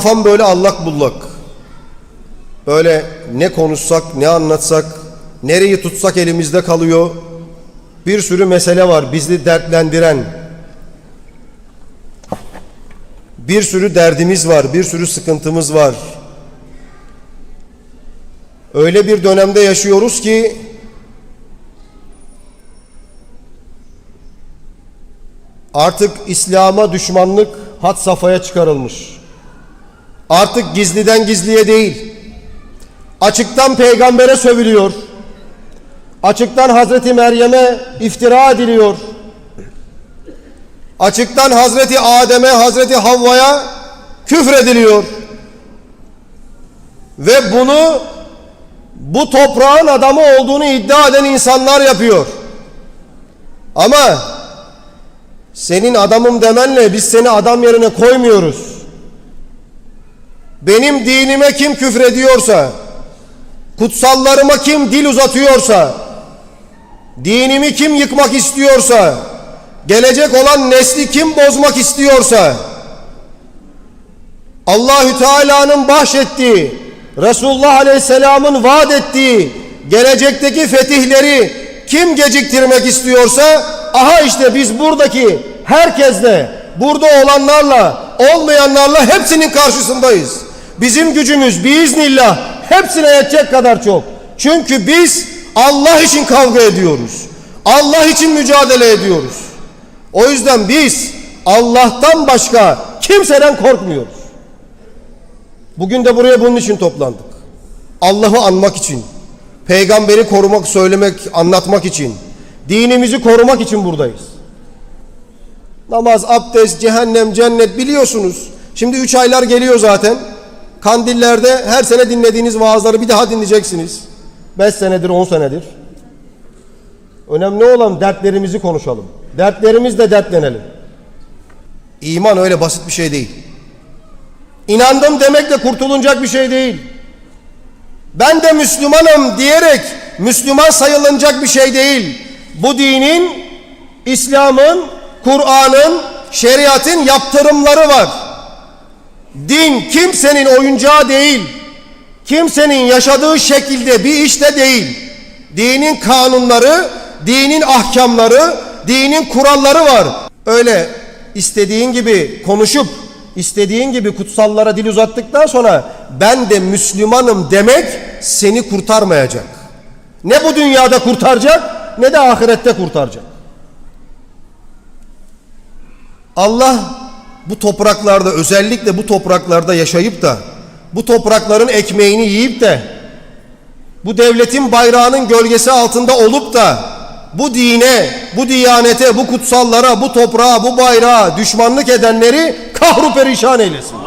Kafam böyle allak bullak. Böyle ne konuşsak, ne anlatsak, nereyi tutsak elimizde kalıyor. Bir sürü mesele var bizi dertlendiren. Bir sürü derdimiz var, bir sürü sıkıntımız var. Öyle bir dönemde yaşıyoruz ki artık İslam'a düşmanlık had safhaya çıkarılmış. Artık gizliden gizliye değil. Açıktan peygambere sövülüyor. Açıktan Hazreti Meryem'e iftira ediliyor. Açıktan Hazreti Adem'e, Hazreti Havva'ya küfrediliyor. Ve bunu bu toprağın adamı olduğunu iddia eden insanlar yapıyor. Ama senin adamım demenle biz seni adam yerine koymuyoruz. Benim dinime kim küfrediyorsa, kutsallarıma kim dil uzatıyorsa, dinimi kim yıkmak istiyorsa, gelecek olan nesli kim bozmak istiyorsa, Allahü Teala'nın bahşettiği, Resulullah Aleyhisselam'ın vaat ettiği gelecekteki fetihleri kim geciktirmek istiyorsa, aha işte biz buradaki herkesle, burada olanlarla, olmayanlarla hepsinin karşısındayız. Bizim gücümüz biiznillah hepsine yetecek kadar çok. Çünkü biz Allah için kavga ediyoruz. Allah için mücadele ediyoruz. O yüzden biz Allah'tan başka kimseden korkmuyoruz. Bugün de buraya bunun için toplandık. Allah'ı anmak için, peygamberi korumak, söylemek, anlatmak için, dinimizi korumak için buradayız. Namaz, abdest, cehennem, cennet biliyorsunuz. Şimdi üç aylar geliyor zaten. Kandillerde her sene dinlediğiniz vaazları bir daha dinleyeceksiniz. Beş senedir, on senedir. Önemli olan dertlerimizi konuşalım. Dertlerimizle dertlenelim. İman öyle basit bir şey değil. İnandım demekle kurtulunacak bir şey değil. Ben de Müslümanım diyerek Müslüman sayılınacak bir şey değil. Bu dinin, İslam'ın, Kur'an'ın, şeriatın yaptırımları var. Din kimsenin oyuncağı değil. Kimsenin yaşadığı şekilde bir işte değil. Dinin kanunları, dinin ahkamları, dinin kuralları var. Öyle istediğin gibi konuşup istediğin gibi kutsallara dil uzattıktan sonra ben de Müslümanım demek seni kurtarmayacak. Ne bu dünyada kurtaracak ne de ahirette kurtaracak. Allah bu topraklarda özellikle bu topraklarda yaşayıp da bu toprakların ekmeğini yiyip de bu devletin bayrağının gölgesi altında olup da bu dine, bu diyanete, bu kutsallara, bu toprağa, bu bayrağa düşmanlık edenleri kahru perişan eylesin.